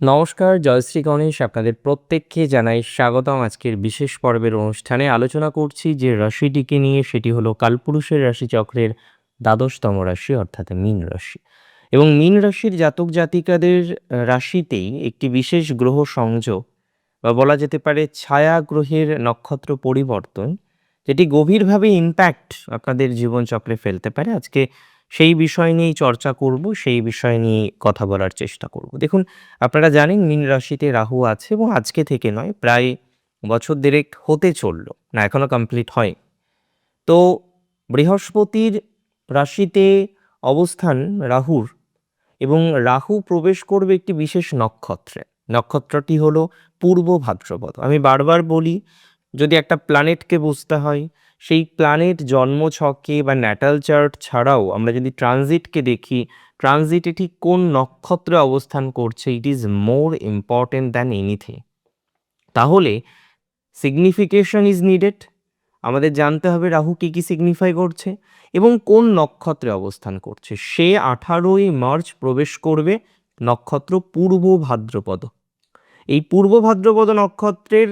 নমস্কার জয়শ্রী গণেশ। আপনাদের প্রত্যেককে জানাই স্বাগতম আজকের বিশেষ পর্বের অনুষ্ঠানে। আলোচনা করছি যে রাশিটিকে নিয়ে, সেটি হলো কালপুরুষের রাশিচক্রের দ্বাদশতম রাশি, অর্থাৎ মীন রাশি। এবং মীন রাশির জাতক জাতিকাদের রাশিতেই একটি বিশেষ গ্রহ সংযোগ, বা বলা যেতে পারে ছায়া গ্রহের নক্ষত্র পরিবর্তন, যেটি গভীরভাবে ইম্প্যাক্ট আপনাদের জীবনচক্রে ফেলতে পারে। আজকে সেই বিষয় নিয়েই চর্চা করব, সেই বিষয় নিয়ে কথা বলার চেষ্টা করব। দেখুন, আপনারা জানেন মীন রাশিতে রাহু আছে এবং আজকে থেকে নয়, প্রায় বছর দেড়েক হতে চলল, না এখনও কমপ্লিট হয় তো বৃহস্পতির রাশিতে অবস্থান রাহুর এবং রাহু প্রবেশ করবে একটি বিশেষ নক্ষত্রে। নক্ষত্রটি হলো পূর্ব ভাদ্রপদ। আমি বারবার বলি, যদি একটা প্ল্যানেটকে বুঝতে হয় সেই প্ল্যানেট জন্মছকে বা ন্যাটাল চার্ট ছাড়াও আমরা যদি ট্রানজিটকে দেখি ট্রানজিটে ঠিক কোন নক্ষত্রে অবস্থান করছে it is more important than anything তাহলে সিগনিফিকেশন ইজ নিডেড আমাদের জানতে হবে রাহু কী কী সিগনিফাই করছে এবং কোন নক্ষত্রে অবস্থান করছে। সে আঠারোই মার্চ প্রবেশ করবে নক্ষত্র পূর্ব ভাদ্রপদ। এই পূর্ব ভাদ্রপদ নক্ষত্রের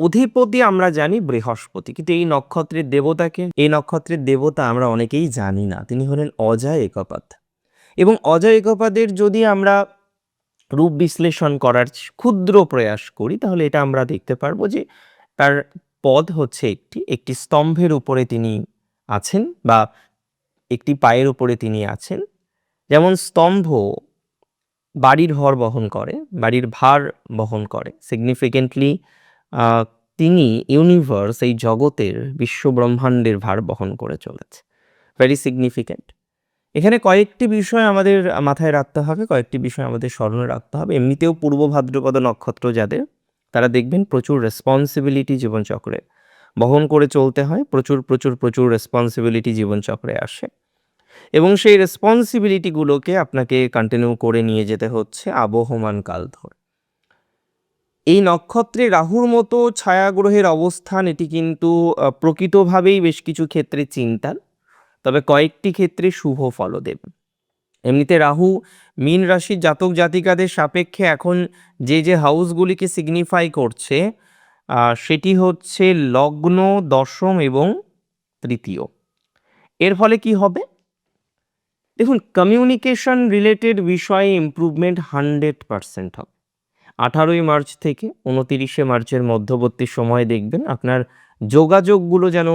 অধিপতি আমরা জানি বৃহস্পতি, কিন্তু এই নক্ষত্রের দেবতাকে, এই নক্ষত্রের দেবতা আমরা অনেকেই জানি না। তিনি হলেন অজয় একপাত। এবং অজয় একপাদের যদি আমরা রূপ বিশ্লেষণ করার ক্ষুদ্র প্রয়াস করি, তাহলে এটা আমরা দেখতে পারব যে তার পদ হচ্ছে একটি একটি স্তম্ভের উপরে তিনি আছেন বা একটি পায়ের উপরে তিনি আছেন। যেমন স্তম্ভ বাড়ির ভর বহন করে, বাড়ির ভার বহন করে সিগনিফিকেন্টলি তিনি ইউনিভার্স, এই জগতের বিশ্ব ব্রহ্মাণ্ডের ভার বহন করে চলেছে। ভেরি সিগনিফিক্যান্ট এখানে কয়েকটি বিষয় আমাদের মাথায় রাখতে হবে, কয়েকটি বিষয় আমাদের স্মরণে রাখতে হবে। এমনিতেও পূর্ব ভাদ্রপদ নক্ষত্র যাদের, তারা দেখবেন প্রচুর রেসপন্সিবিলিটি জীবনচক্রে বহন করে চলতে হয়। প্রচুর প্রচুর প্রচুর রেসপন্সিবিলিটি জীবনচক্রে আসে। এবং সেই রেসপন্সিবিলিটিগুলোকে আপনাকে কন্টিনিউ করে নিয়ে যেতে হচ্ছে আবহমান কাল ধরে। এই নক্ষত্রে রাহুর মতো ছায়াগ্রহের অবস্থান, এটি কিন্তু প্রকৃতভাবেই বেশ কিছু ক্ষেত্রে চিন্তার। তবে কয়েকটি ক্ষেত্রে শুভ ফলও দেবে এমনিতে রাহু মীন রাশির জাতক জাতিকাদের সাপেক্ষে এখন যে যে হাউসগুলিকে সিগনিফাই করছে সেটি হচ্ছে লগ্ন, দশম এবং তৃতীয়। এর ফলে কি হবে? দেখুন কমিউনিকেশন রিলেটেড বিষয়ে ইমপ্রুভমেন্ট হান্ড্রেড পারসেন্ট হবে। আঠারোই মার্চ থেকে উনতিরিশে মার্চের মধ্যবর্তী সময়ে দেখবেন আপনার যোগাযোগগুলো যেন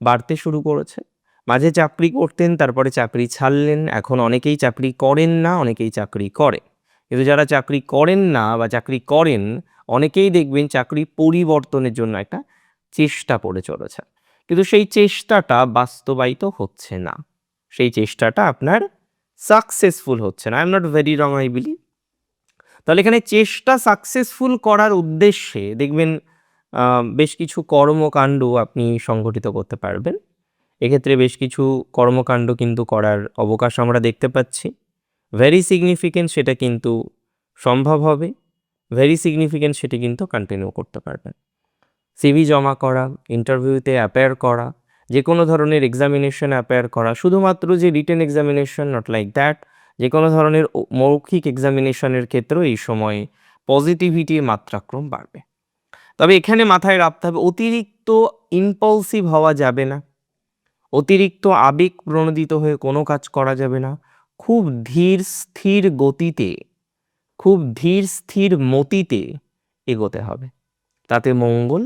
বাড়তে শুরু করেছে। মাঝে চাকরি করতেন, তারপরে চাকরি ছাড়লেন, এখন অনেকেই চাকরি করেন না, অনেকেই চাকরি করে। কিন্তু যারা চাকরি করেন না বা চাকরি করেন, অনেকেই দেখবেন চাকরি পরিবর্তনের জন্য একটা চেষ্টা করে চলেছে। কিন্তু সেই চেষ্টাটা বাস্তবায়িত হচ্ছে না। সেই চেষ্টাটা আপনার সাকসেসফুল হচ্ছে না। I am not very wrong I believe তাহলে এখানে চেষ্টা সাকসেসফুল করার উদ্দেশ্যে দেখবেন বেশ কিছু কর্মকাণ্ড আপনি সংগঠিত করতে পারবেন। এক্ষেত্রে বেশ কিছু কর্মকাণ্ড কিন্তু করার অবকাশ আমরা দেখতে পাচ্ছি। ভেরি সিগনিফিকেন্ট সেটা কিন্তু সম্ভব হবে। ভেরি সিগনিফিকেন্ট সেটি কিন্তু কন্টিনিউ করতে পারবেন। সিভি জমা করা ইন্টারভিউতে অ্যাপেয়ার করা যে কোনো ধরনের এক্সামিনেশন অ্যাপেয়ার করা, শুধুমাত্র যে written examination not like that যে কোনো ধরনের মৌখিক এক্সামিনেশনের ক্ষেত্রেও এই সময় পজিটিভিটির মাত্রাক্রম বাড়বে। তবে এখানে মাথায় রাখতে হবে, অতিরিক্ত ইম্পালসিভ হওয়া যাবে না। অতিরিক্ত আবেগ প্রণোদিত হয়ে কোনো কাজ করা যাবে না। খুব ধীর, স্থির গতিতে, খুব ধীর, স্থির মতিতে এগোতে হবে। তাতে মঙ্গল,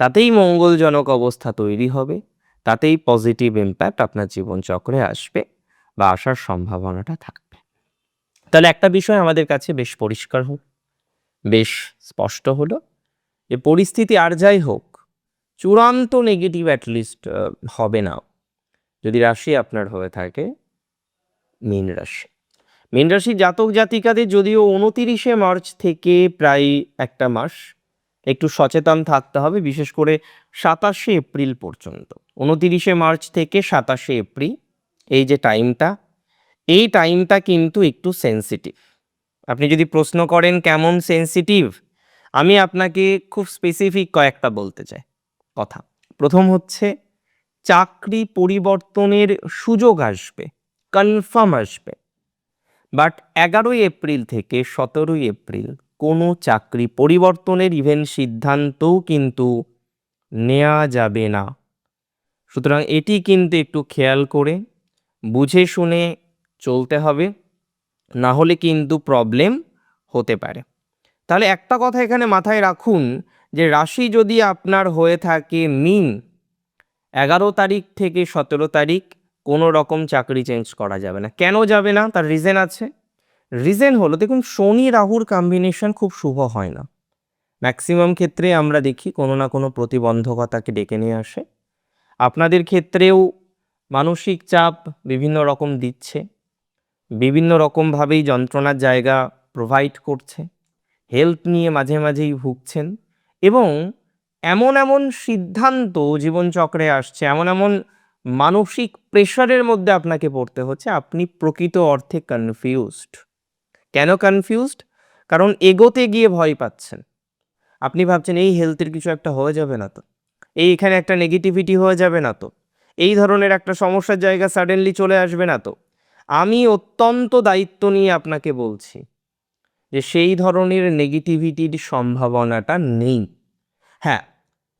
তাতেই মঙ্গলজনক অবস্থা তৈরি হবে, তাতেই পজিটিভ ইম্প্যাক্ট আপনার জীবনচক্রে আসবে বা আসার সম্ভাবনাটা থাকবে। তাহলে একটা বিষয় আমাদের কাছে বেশ পরিষ্কার হোক, বেশ স্পষ্ট হলো। যে পরিস্থিতি আর যাই হোক, চূড়ান্ত নেগেটিভ অ্যাটলিস্ট হবে না। যদি রাশি আপনার হয়ে থাকে, মীন রাশি। মীন রাশি জাতক জাতিকাদের যদিও উনতিরিশে মার্চ থেকে প্রায় একটা মাস একটু সচেতন থাকতে হবে, বিশেষ করে সাতাশে এপ্রিল পর্যন্ত। উনতিরিশে মার্চ থেকে সাতাশে এপ্রিল, এই যে টাইমটা এই টাইমটা কিন্তু একটু সেন্সিটিভ আপনি যদি প্রশ্ন করেন কেমন সেন্সিটিভ আমি আপনাকে খুব স্পেসিফিক কয়েকটা বলতে চাই। কথা, প্রথম হচ্ছে, চাকরি পরিবর্তনের সুযোগ আসবে কনফার্ম আসবে। বাট এগারোই এপ্রিল থেকে সতেরোই এপ্রিল কোনো চাকরি পরিবর্তনের ইভেন সিদ্ধান্তও কিন্তু নেওয়া যাবে না। সুতরাং এটি কিন্তু একটু খেয়াল করে, বুঝে শুনে চলতে হবে, না হলে কিন্তু প্রবলেম হতে পারে। তাহলে একটা কথা এখানে মাথায় রাখুন যে রাশি যদি আপনার হয়ে থাকে মিন, এগারো তারিখ থেকে সতেরো তারিখ কোনো রকম চাকরি চেঞ্জ করা যাবে না। কেন যাবে না? তার রিজেন আছে। রিজেন হলো, দেখুন, শনি রাহুর কম্বিনেশন খুব শুভ হয় না। ম্যাক্সিমাম ক্ষেত্রে আমরা দেখি কোনো না কোনো প্রতিবন্ধকতাকে ডেকে নিয়ে আসে। আপনাদের ক্ষেত্রেও মানসিক চাপ বিভিন্ন রকম দিচ্ছে। বিভিন্ন রকমভাবেই যন্ত্রণার জায়গা প্রোভাইড করছে হেলথ নিয়ে মাঝে মাঝেই ভুগছেন এবং এমন এমন সিদ্ধান্ত জীবনচক্রে আসছে, এমন এমন মানসিক প্রেশারের মধ্যে আপনাকে পড়তে হচ্ছে, আপনি প্রকৃত অর্থে কনফিউজড কেন কনফিউজড কারণ এগোতে গিয়ে ভয় পাচ্ছেন। আপনি ভাবছেন, এই হেলথের কিছু একটা হয়ে যাবে না তো? এই এখানে একটা নেগেটিভিটি হয়ে যাবে না তো? এই ধরনের একটা সমস্যার জায়গা সাডেনলি চলে আসবে না তো? আমি অত্যন্ত দায়িত্ব নিয়ে আপনাকে বলছি যে সেই ধরনের নেগেটিভিটির সম্ভাবনাটা নেই। হ্যাঁ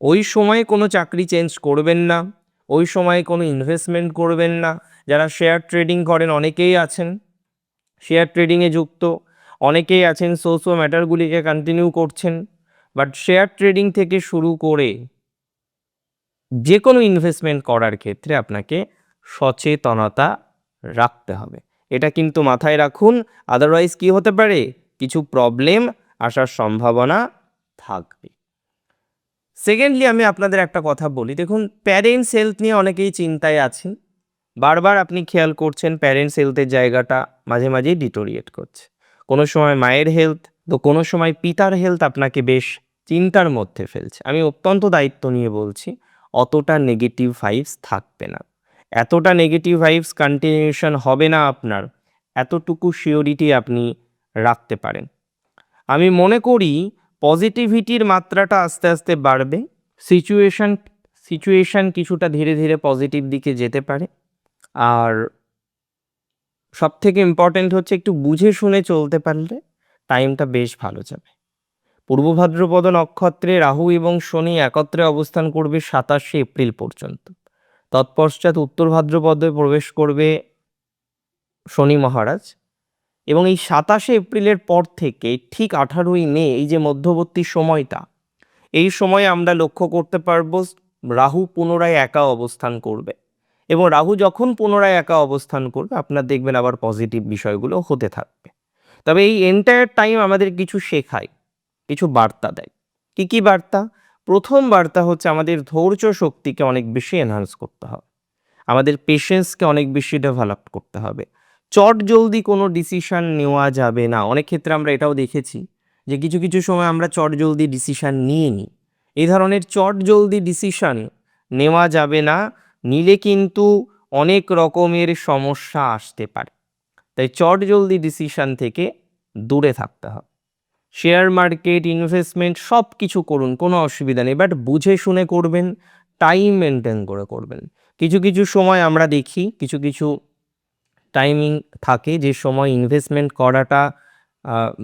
ওই সময়ে কোনো চাকরি চেঞ্জ করবেন না, ওই সময়ে কোনো ইনভেস্টমেন্ট করবেন না। যারা শেয়ার ট্রেডিং করেন অনেকেই আছেন শেয়ার ট্রেডিংয়ে যুক্ত, অনেকেই আছেন সোসো ম্যাটারগুলিকে কন্টিনিউ করছেন। বাট শেয়ার ট্রেডিং থেকে শুরু করে যে কোনো ইনভেস্টমেন্ট করার ক্ষেত্রে আপনাকে সচেতনতা রাখতে হবে। এটা কিন্তু মাথায় রাখুন আদারওয়াইজ কি হতে পারে? কিছু প্রবলেম আসার সম্ভাবনা থাকবে। সেকেন্ডলি আমি আপনাদের একটা কথা বলি। দেখুন প্যারেন্টস হেলথ নিয়ে অনেকেই চিন্তায় আছেন। বারবার আপনি খেয়াল করছেন প্যারেন্টস হেলথের জায়গাটা মাঝে মাঝেই ডিটোরিয়েট করছে। কোনো সময় মায়ের হেলথ তো কোনো সময় পিতার হেলথ আপনাকে বেশ চিন্তার মধ্যে ফেলছে। আমি অত্যন্ত দায়িত্ব নিয়ে বলছি, অতটা নেগেটিভ ভাইবস থাকবে না। এতটা নেগেটিভ ভাইবস কন্টিনিউশন হবে না আপনার। এতটুকু শিওরিটি আপনি রাখতে পারেন। আমি মনে করি পজিটিভিটির মাত্রাটা আস্তে আস্তে বাড়বে। সিচুয়েশন সিচুয়েশান কিছুটা ধীরে ধীরে পজিটিভ দিকে যেতে পারে। আর সব থেকে ইম্পর্ট্যান্ট হচ্ছে একটু বুঝে শুনে চলতে পারলে টাইমটা বেশ ভালো যাবে। পূর্ব ভাদ্রপদ নক্ষত্রে রাহু এবং শনি একত্রে অবস্থান করবে সাতাশে এপ্রিল পর্যন্ত। তৎপশ্চাৎ উত্তর ভাদ্রপদে প্রবেশ করবে শনি মহারাজ। এবং এই সাতাশে এপ্রিলের পর থেকে ঠিক আঠারোই মে, এই যে মধ্যবর্তী সময়টা, এই সময়ে আমরা লক্ষ্য করতে পারব রাহু পুনরায় একা অবস্থান করবে। এবং রাহু যখন পুনরায় একা অবস্থান করবে, আপনার দেখবেন আবার পজিটিভ বিষয়গুলো হতে থাকবে। তবে এই এন্টায়ার টাইম আমাদের কিছু শেখায়, কিছু বার্তা দেয়। কী কী বার্তা? প্রথম বার্তা হচ্ছে আমাদের ধৈর্য শক্তিকে অনেক বেশি এনহান্স করতে হবে। আমাদের পেশেন্সকে অনেক বেশি ডেভেলপ করতে হবে। চট জলদি কোনো ডিসিশান নেওয়া যাবে না। অনেক ক্ষেত্রে আমরা এটাও দেখেছি যে কিছু কিছু সময় আমরা চট জলদি ডিসিশন নিয়ে নিই এই ধরনের চট জলদি ডিসিশন নেওয়া যাবে না, নিলে কিন্তু অনেক রকমের সমস্যা আসতে পারে। তাই চট জলদি ডিসিশন থেকে দূরে থাকতে হবে। শেয়ার মার্কেট, ইনভেস্টমেন্ট সব কিছু করুন, কোনো অসুবিধা নেই। বাট বুঝে শুনে করবেন, টাইম মেনটেন করে করবেন। কিছু কিছু সময় আমরা দেখি, কিছু কিছু টাইমিং থাকে যে সময় ইনভেস্টমেন্ট করাটা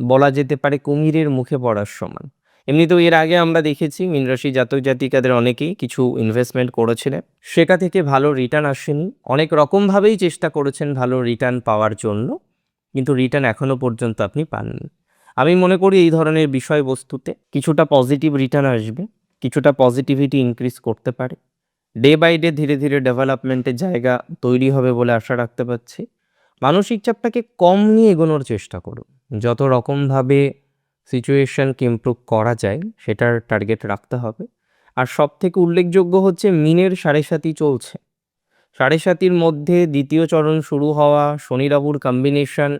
বলা যেতে পারে কুমিরের মুখে পড়ার সমান। এমনিতেও এর আগে আমরা দেখেছি মীনরাশি জাতক জাতিকাদের অনেকেই কিছু ইনভেস্টমেন্ট করেছিলেন। সেটা থেকে ভালো রিটার্ন আসেনি। অনেক রকমভাবেই চেষ্টা করেছেন ভালো রিটার্ন পাওয়ার জন্য। কিন্তু রিটার্ন এখনও পর্যন্ত আপনি পাননি। আমি মনে করি এই ধরনের বিষয়বস্তুতে কিছুটা পজিটিভ রিটার্ন আসবে, কিছুটা পজিটিভিটি ইনক্রিজ করতে পারে। ডে বাই ডে ধীরে ধীরে ডেভেলপমেন্টের জায়গা তৈরি হবে বলে আশা রাখতে পারছি। মানসিক চাপটাকে কম নিয়ে এগোনোর চেষ্টা করুন। যত রকমভাবে সিচুয়েশানকে ইমপ্রুভ করা যায়, সেটার টার্গেট রাখতে হবে। আর সব থেকে উল্লেখযোগ্য হচ্ছে মিনের সাড়ে সাতি চলছে। সাড়ে সাতির মধ্যে দ্বিতীয় চরণ শুরু হওয়া শনি রাহুর কম্বিনেশন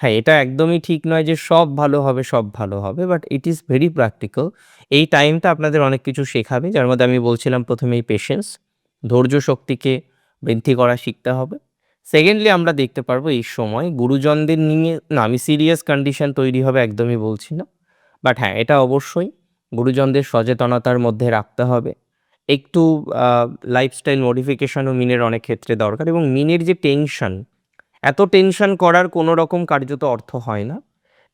হ্যাঁ এটা একদমই ঠিক নয় যে সব ভালো হবে, সব ভালো হবে but it is very practical এই টাইমটা আপনাদের অনেক কিছু শেখাবে, যার মধ্যে আমি বলছিলাম প্রথমেই পেশেন্স ধৈর্য শক্তিকে বৃদ্ধি করা শিখতে হবে। সেকেন্ডলি আমরা দেখতে পারব এই সময় গুরুজনদের নিয়ে, না, আমি সিরিয়াস কন্ডিশন তৈরি হবে একদমই বলছি না বাট হ্যাঁ এটা অবশ্যই গুরুজনদের সচেতনতার মধ্যে রাখতে হবে। একটু লাইফস্টাইল মডিফিকেশনও মিনের অনেক ক্ষেত্রে দরকার এবং মিনের যে টেনশন এত টেনশন করার কোনো রকম কার্যত অর্থ হয় না।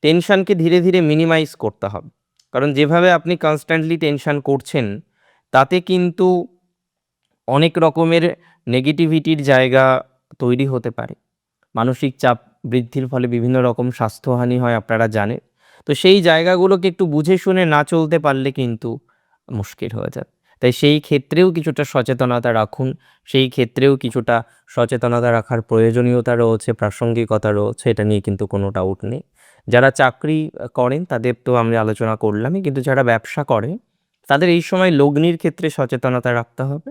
টেনশনকে ধীরে ধীরে মিনিমাইজ করতে হবে। কারণ যেভাবে আপনি কনস্ট্যান্টলি টেনশন করছেন, তাতে কিন্তু অনেক রকমের নেগেটিভিটির জায়গা তৈরি হতে পারে। মানসিক চাপ বৃদ্ধির ফলে বিভিন্ন রকম স্বাস্থ্যহানি হয় আপনারা জানেন। তো সেই জায়গাগুলোকে একটু বুঝে শুনে না চলতে পারলে কিন্তু মুশকিল হয়ে যায় তাই সেই ক্ষেত্রেও কিছুটা সচেতনতা রাখুন। সেই ক্ষেত্রেও কিছুটা সচেতনতা রাখার প্রয়োজনীয়তা রয়েছে, প্রাসঙ্গিকতা রয়েছে, এটা নিয়ে কিন্তু কোনো ডাউট নেই। যারা চাকরি করেন তাদের তো আমরা আলোচনা করলামই, কিন্তু যারা ব্যবসা করে তাদের এই সময় লগ্নির ক্ষেত্রে সচেতনতা রাখতে হবে।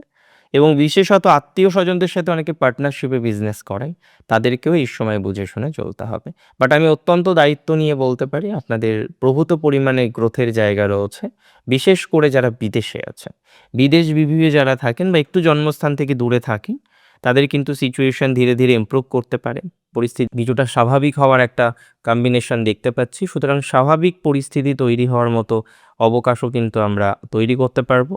এবং বিশেষত আত্মীয় স্বজনদের সাথে অনেকে পার্টনারশিপে বিজনেস করে তাদেরকেও এই সময় বুঝে শুনে চলতে হবে। বাট আমি অত্যন্ত দায়িত্ব নিয়ে বলতে পারি, আপনাদের প্রভূত পরিমাণে গ্রোথের জায়গা রয়েছে, বিশেষ করে যারা বিদেশে আছে বিদেশ বিভুঁয়ে যারা থাকেন বা একটু জন্মস্থান থেকে দূরে থাকেন, তাদের কিন্তু সিচুয়েশন ধীরে ধীরে ইমপ্রুভ করতে পারে। পরিস্থিতি কিছুটা স্বাভাবিক হওয়ার একটা কম্বিনেশন দেখতে পাচ্ছি। সুতরাং স্বাভাবিক পরিস্থিতি তৈরি হওয়ার মতো অবকাশও কিন্তু আমরা তৈরি করতে পারব,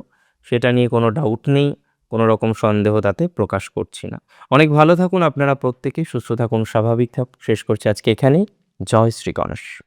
সেটা নিয়ে কোনো ডাউট নেই। কোনো রকম সন্দেহ তাতে প্রকাশ করছি না। অনেক ভালো থাকুন আপনারা প্রত্যেকে, সুস্থ থাকুন, স্বাভাবিক থাক শেষ করছি আজকে এখানেই। জয় শ্রী গণেশ।